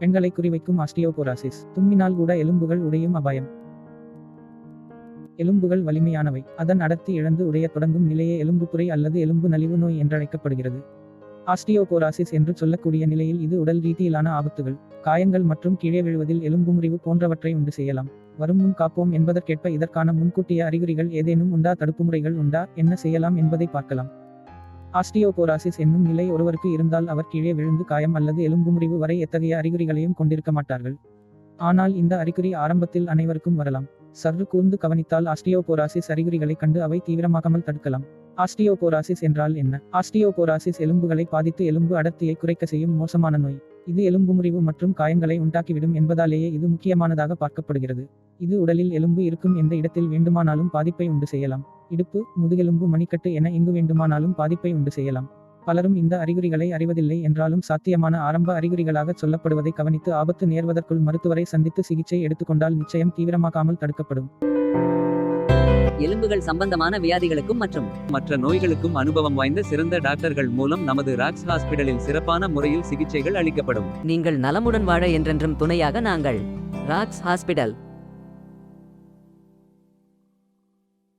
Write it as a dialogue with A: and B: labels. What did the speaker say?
A: பெண்களை குறிவைக்கும் ஆஸ்டியோபோராசிஸ். தும்மினால் கூட எலும்புகள் உடையும் அபாயம். எலும்புகள் வலிமையானவை. அதன் அடர்த்தி இழந்து உடையத் தொடங்கும் நிலையே எலும்புப்புரை அல்லது எலும்பு நலிவு நோய் என்றழைக்கப்படுகிறது. ஆஸ்டியோபோராசிஸ் என்று சொல்லக்கூடிய நிலையில் இது உடல் ரீதியிலான ஆபத்துகள். காயங்கள் மற்றும் கீழே விழுவதில் எலும்பு முறிவு போன்றவற்றை உண்டு செய்யலாம். வரும் முன் காப்போம் என்பதற்கேற்ப இதற்கான முன்கூட்டிய அறிகுறிகள் ஏதேனும் உண்டா? தடுப்பு முறைகள் உண்டா? என்ன செய்யலாம் என்பதை பார்க்கலாம். ஆஸ்டியோபோராசிஸ் என்னும் நிலை ஒருவருக்கு இருந்தால் அவர் கீழே விழுந்து காயம் அல்லது எலும்பு முறிவு வரை எத்தகைய அறிகுறிகளையும் கொண்டிருக்க மாட்டார்கள். ஆனால் இந்த அறிகுறி ஆரம்பத்தில் அனைவருக்கும் வரலாம். சற்று கூர்ந்து கவனித்தால் ஆஸ்டியோபோராசிஸ் அறிகுறிகளைக் கண்டு அவை தீவிரமாகாமல் தடுக்கலாம். ஆஸ்டியோபோராசிஸ் என்றால் என்ன? ஆஸ்டியோபோராசிஸ் எலும்புகளை பாதித்து எலும்பு அடர்த்தியை குறைக்க செய்யும் மோசமான நோய். இது எலும்பு முறிவு மற்றும் காயங்களை உண்டாக்கிவிடும் என்பதாலேயே இது முக்கியமானதாக பார்க்கப்படுகிறது. இது உடலில் எலும்பு இருக்கும் எந்த இடத்தில் வேண்டுமானாலும் பாதிப்பை உண்டு செய்யலாம். இடுப்பு முதுகெலும்பு மணிக்கட்டு என எங்கு வேண்டுமானாலும் பாதிப்பை உண்டு செய்யலாம். பலரும் இந்த அறிகுறிகளை அறிவதில்லை என்றாலும் சாத்தியமான ஆரம்ப அறிகுறிகளாக சொல்லப்படுவதை கவனித்து ஆபத்து நேர்வதற்குள் மருத்துவரை சந்தித்து சிகிச்சை எடுத்துக்கொண்டால் நிச்சயம் தீவிரமாக்காமல் தடுக்கப்படும்.
B: எலும்புகள் சம்பந்தமான வியாதிகளுக்கும் மற்றும்
C: மற்ற நோய்களுக்கும் அனுபவம் வாய்ந்த சிறந்த டாக்டர்கள் மூலம் நமது ராக்ஸ் ஹாஸ்பிடலில் சிறப்பான முறையில் சிகிச்சைகள் அளிக்கப்படும்.
B: நீங்கள் நலமுடன் வாழ என்றென்றும் துணையாக நாங்கள் ராக்ஸ் ஹாஸ்பிடல்.